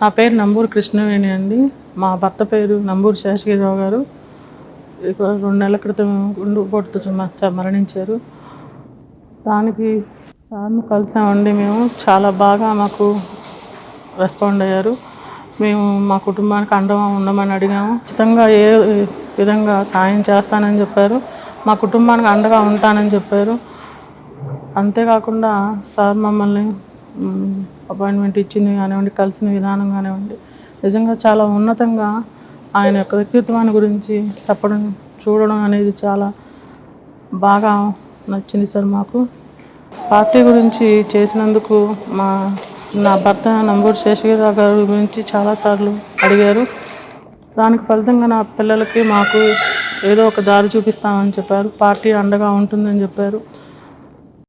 నా పేరు నంబూరు కృష్ణవేణి అండి. మా భర్త పేరు నంబూరు శేషగిరిరావు గారు. రెండు నెలల క్రితం గుండు పొట్టుతో మరణించారు. దానికి సార్ను కలిసామండి మేము. చాలా బాగా మాకు రెస్పాండ్ అయ్యారు. మేము మా కుటుంబానికి అండగా ఉండమని అడిగాము. ఖచ్చితంగా ఏ విధంగా సాయం చేస్తానని చెప్పారు. మా కుటుంబానికి అండగా ఉంటానని చెప్పారు. అంతేకాకుండా సార్ మమ్మల్ని అపాయింట్మెంట్ ఇచ్చింది కానివ్వండి కలిసిన విధానం కానివ్వండి. నిజంగా చాలా ఉన్నతంగా ఆయన యొక్క వ్యక్తిత్వాన్ని గురించి చెప్పడం చూడడం అనేది చాలా బాగా నచ్చింది సార్ మాకు. పార్టీ గురించి చేసినందుకు మా నా భర్త నంబూరు శేషగిరిరావు గారి గురించి చాలాసార్లు అడిగారు. దానికి ఫలితంగా నా పిల్లలకి మాకు ఏదో ఒక దారి చూపిస్తామని చెప్పారు. పార్టీ అండగా ఉంటుందని చెప్పారు.